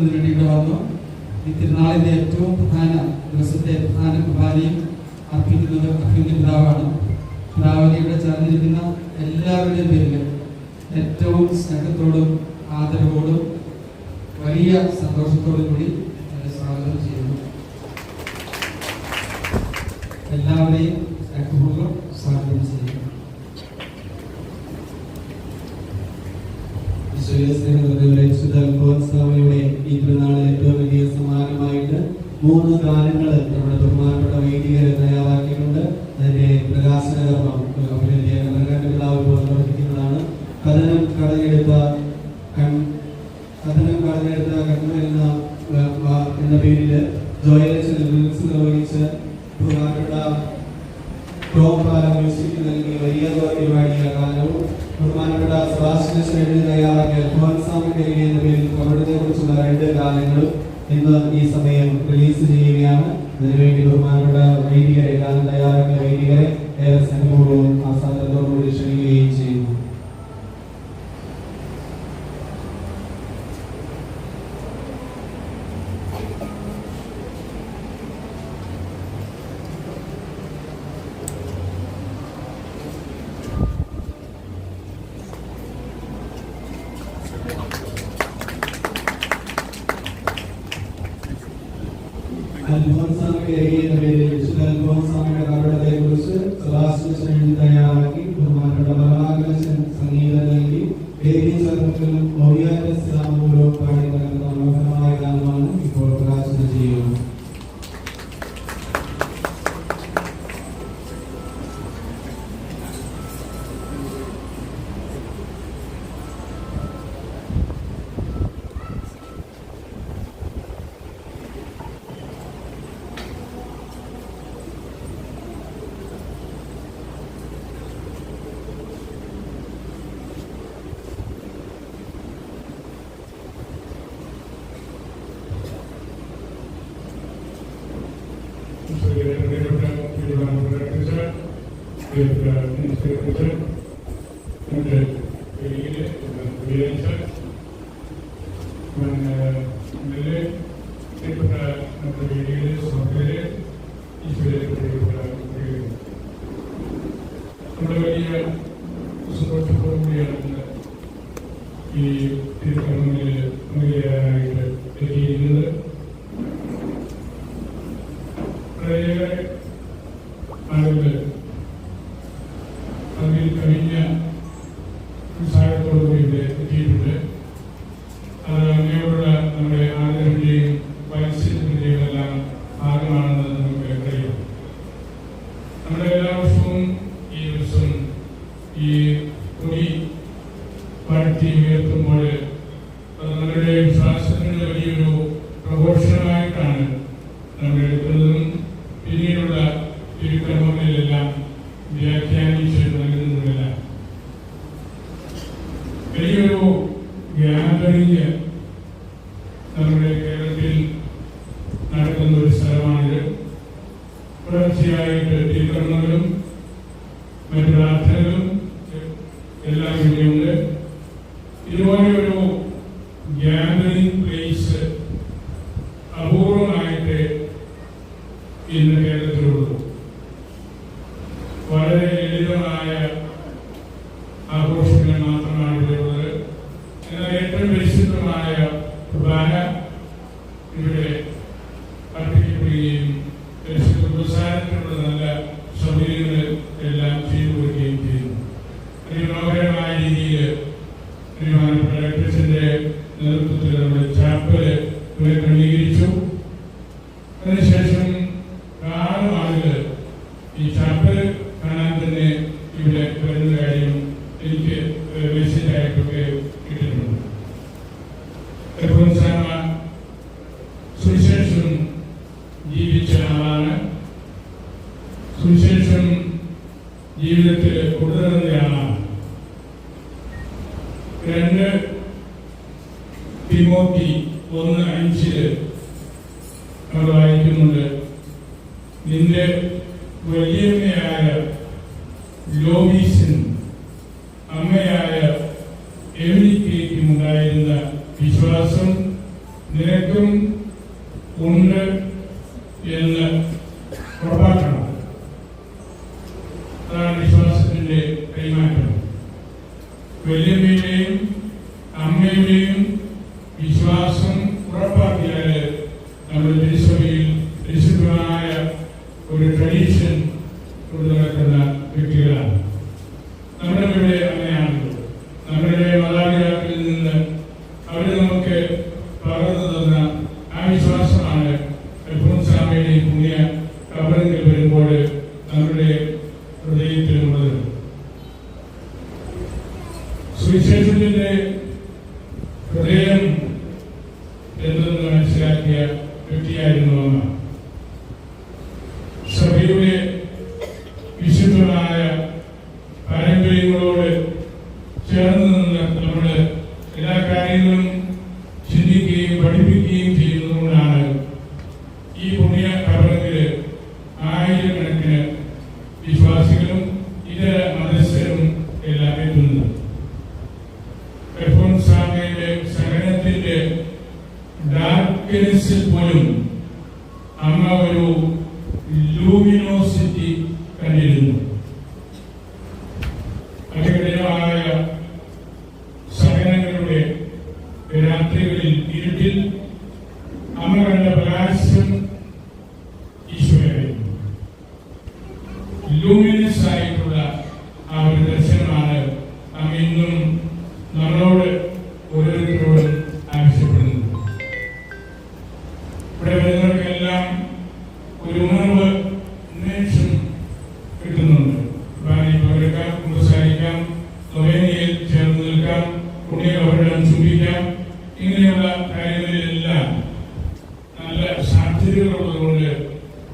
ഒരുക്കുന്നതിന് വേണ്ടി ഇവിടെ വന്നു. ഈ തിരുനാളിന്റെ ഏറ്റവും പ്രധാന ദിവസത്തെ പ്രധാന കുമാരിയും അർപ്പിക്കുന്നത് അർപ്പിക്കുന്ന പിതാവാണ്. പിതാവിനെ ഇവിടെ ചേർന്നിരിക്കുന്ന എല്ലാവരുടെയും പേരിൽ ഏറ്റവും സ്നേഹത്തോടും ആദരവോടും വലിയ സന്തോഷത്തോടും കൂടി സ്വാഗതം ചെയ്യുന്നു. എല്ലാവരെയും സ്നേഹപൂർവം സ്വാഗതം ചെയ്യുന്നു. സ്നേഹം ഈ പെരുന്നാളിൽ ഏറ്റവും വലിയ സമ്മാനമായിട്ട് മൂന്ന് ഗാനങ്ങൾ നമ്മുടെ ബഹുമാനപ്പെട്ട വൈദികർ തയ്യാറാക്കിയിട്ടുണ്ട്. അതിന്റെ പ്രകാശന സന്തോഷത്തോടുകൂടിയാണ് ഈ തിരുക്കണ്ണനിൽ പങ്കുചേരാനായിട്ട് എത്തിയിരിക്കുന്നത് പ്രേയറെ ആളുകൾ അതിൽ കഴിഞ്ഞ നിൽക്കുന്ന ഒരു സ്ഥലമാണിത്. തുടർച്ചയായിട്ട് തിരുത്തരണങ്ങളും മറ്റു പ്രാർത്ഥനകളും എനിക്ക് മെസ്സിനായിട്ടൊക്കെ കിട്ടുന്നു സഭയിൽ വിശുദ്ധമായ ഒരു ട്രഡീഷൻ കൊണ്ടുനടക്കുന്ന വ്യക്തികളാണ്. നമ്മുടെ ഇവിടെ അങ്ങനെയാണുള്ളത് നമ്മുടെ മാതാപിതാക്കൾ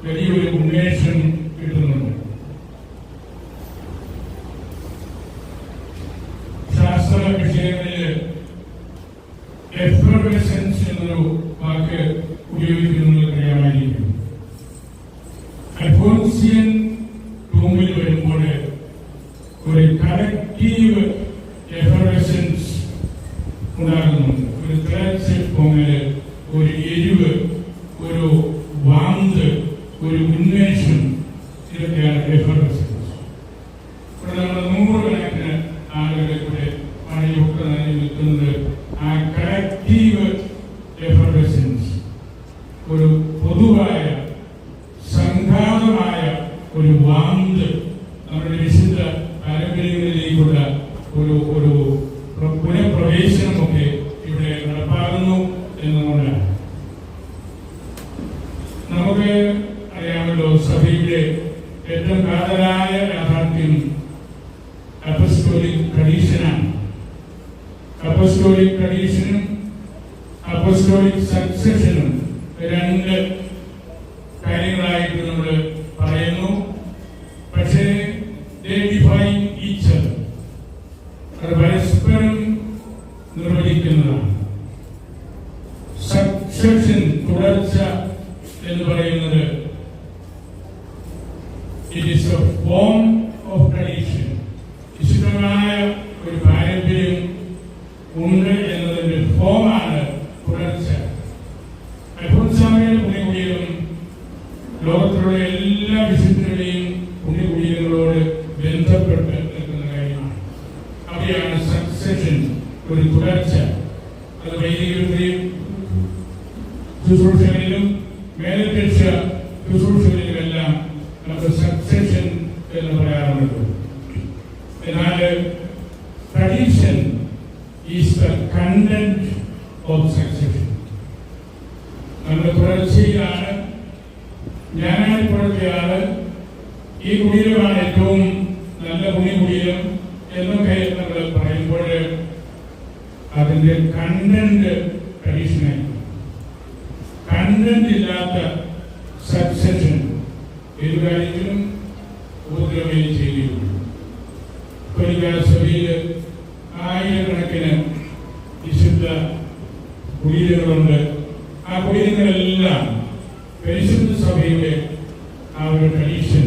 വലിയൊരു ഉന്മേഷം കിട്ടുന്നുണ്ട്. നിർദ്ദേശങ്ങളുമൊക്കെ ഇവിടെ നടപ്പാകുന്നു എന്നുകൊണ്ടാണ് നമുക്ക് അറിയാമല്ലോ സഭയുടെ ഏറ്റവും കാതലായ യാഥാർത്ഥ്യം അപ്പസ്റ്റോലിക് ട്രഡീഷനാണ്. അപ്പസ്റ്റോലിക് ട്രഡീഷനും അപ്പസ്റ്റോലിക് ലോകത്തിലുള്ള എല്ലാ വിശുദ്ധരുടെയും പുണ്യകുടിയങ്ങളോട് ബന്ധപ്പെട്ട് നിൽക്കുന്ന കാര്യമാണ്. അവിടെയാണ് സക്സഷൻ ഒരു തുടർച്ച അത് വൈദികരുടെയും ശുശ്രൂഷകളിലും മേൽപേക്ഷ ശുശ്രൂഷകളിലുമെല്ലാം നമുക്ക് വിവിധ കുടീരങ്ങളുണ്ട് ആ കുടീരങ്ങളെല്ലാം പരിശുദ്ധ സഭയുടെ ആ ഒരു ട്രഡീഷൻ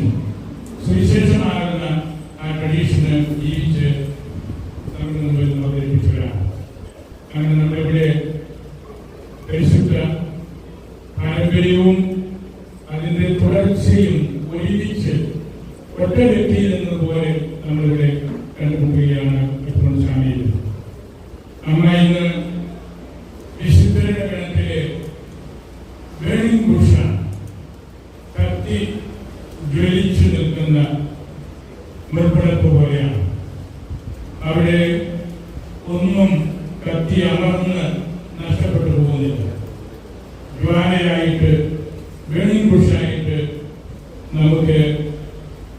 നമുക്ക്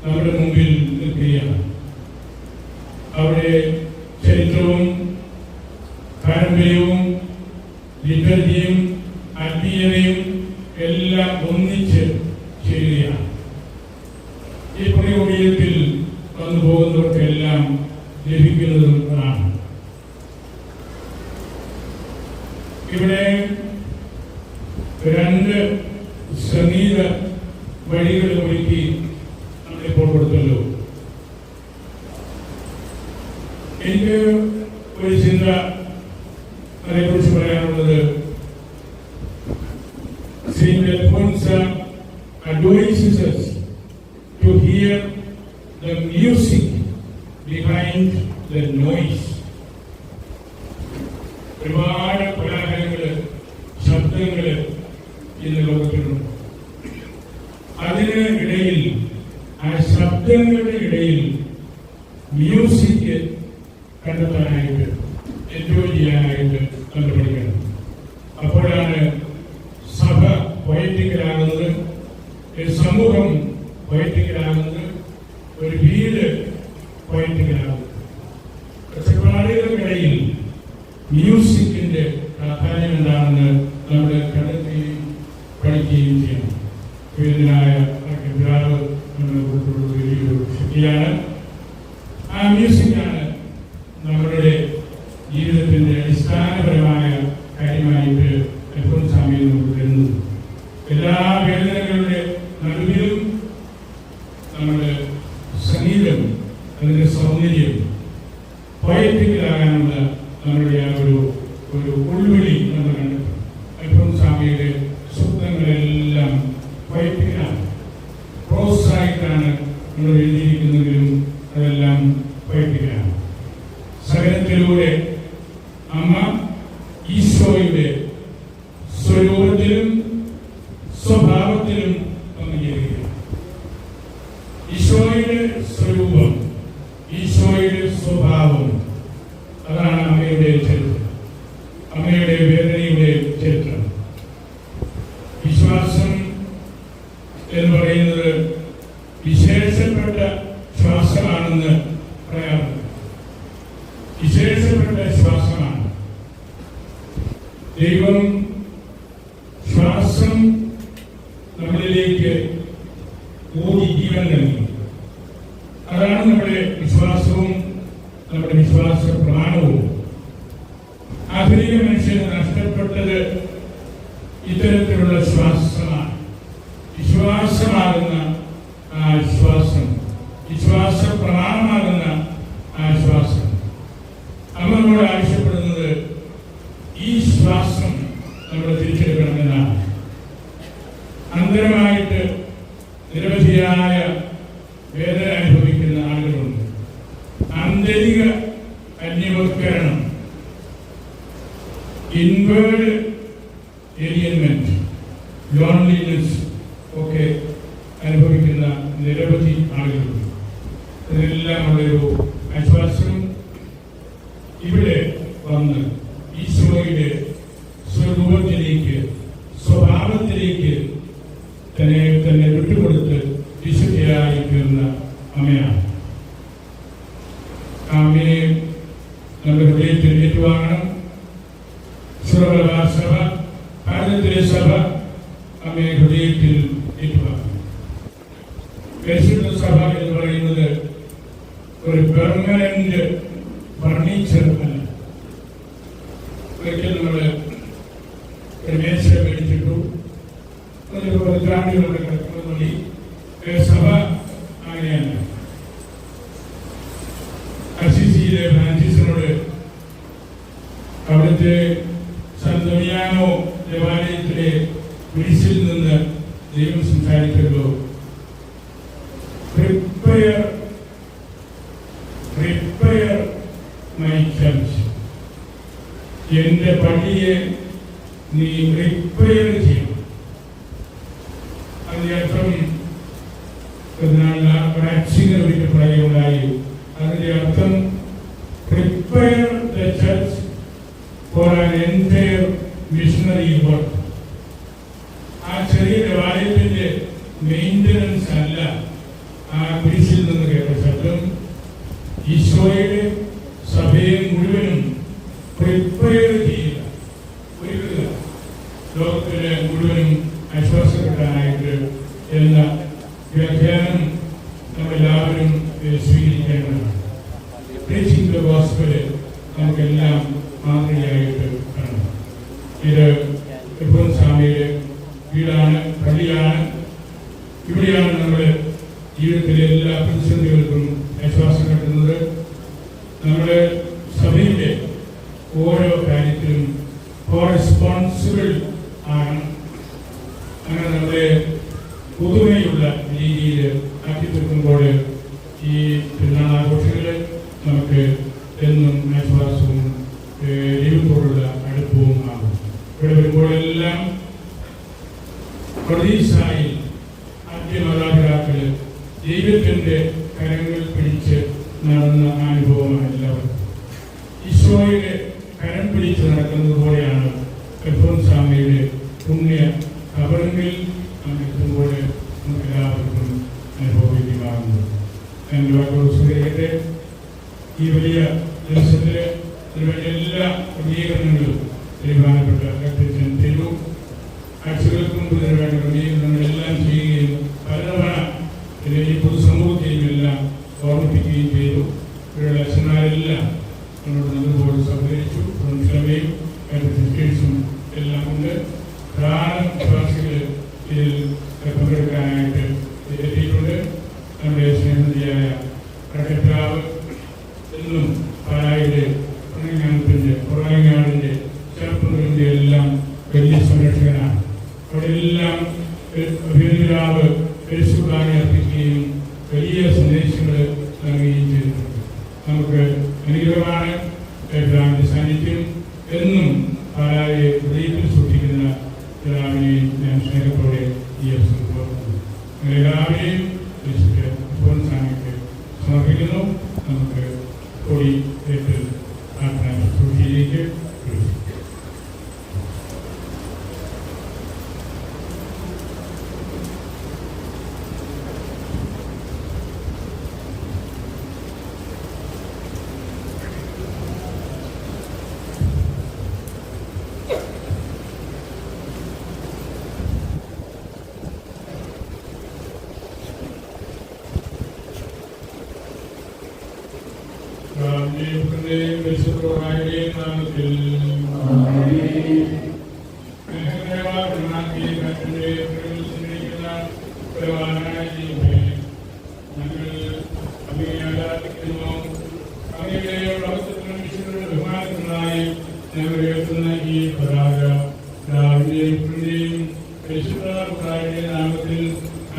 നമ്മുടെ മുമ്പിൽ നിൽക്കുകയാണ്. അവിടെ ചരിത്രവും പാരമ്പര്യവും ലിറ്റർജിയും ഒരുപാട് കോലാഹലങ്ങൾ ശബ്ദങ്ങൾ ഇന്ന് ലോകത്തിലുണ്ട്. അതിന് ഇടയിൽ ആ ശബ്ദങ്ങളുടെ ഇടയിൽ ദൈവം ശ്വാസം നമ്മളിലേക്ക് ഓടി ജീവൻ നൽകി അതാണ് നമ്മുടെ ആളുകളുണ്ട്. അതിനെല്ലാം ഒരു ആശ്വാസം ഇവിടെ വന്ന് ഈശോയുടെ സ്വരൂപത്തിൽ അന്തോണിയാനോ ദേവാലയത്തിലെ കുരിശിൽ നിന്ന് ദൈവം സംസാരിച്ചല്ലോ പ്രിപ്പയർ പ്രിപ്പയർ മൈ ചർച്ച് എന്റെ പള്ളിയെ നീ പ്രിപ്പയർ ചെയ്യും എല്ലാവരും സ്വീകരിക്കേണ്ടതാണ് പ്രീച്ചിങ് ദ ഗോസ്പൽ നമുക്കെല്ലാം മാതൃകയായിട്ട് കാണണം ഇത് എപ്പോഴും സ്വാമിയുടെ വീടാണ് പള്ളിയാണ്. ഇവിടെയാണ് നമ്മുടെ ജീവിതത്തിലെ എല്ലാ പ്രതിസന്ധികൾക്കും ആശ്വാസം കിട്ടുന്നത്. നമ്മുടെ സ്വാമിയുടെ പുണ്യ കബറിൽ എത്തുമ്പോൾ നമുക്ക് എല്ലാവർക്കും അനുഭവിക്കുന്നതാകുന്നത് ഞാൻ ലോകോത്സവയുടെ ഈ വലിയ ദിവസത്തിലെ ഇതിനുവേണ്ടി എല്ലാ ക്രമീകരണങ്ങളും തീരുമാനപ്പെട്ട ഡോക്ടർ ചെന്തരു കാഴ്ചകൾക്ക് മുമ്പ് ഇതിനുവേണ്ട ക്രമീകരണങ്ങളെല്ലാം ചെയ്യുക നൽകുകയും ചെയ്തിട്ടുണ്ട് നമുക്ക് അനുഗ്രഹമാണ് എബ്രാമിന്റെ സാന്നിധ്യം എന്നും പാലായെ ഹൃദയത്തിൽ സൂക്ഷിക്കുന്ന എല്ലാവരെയും ഞാൻ സ്നേഹത്തോടെ ഈ അവസരം എല്ലാവരെയും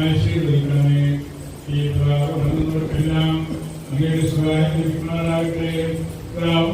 ആശീർവദിക്കണമേ ഈ പ്രാവണമെന്നോർക്കെല്ലാം അങ്ങയുടെ സഹായം ലഭിക്കുമാറാകട്ടെ പ്രാവ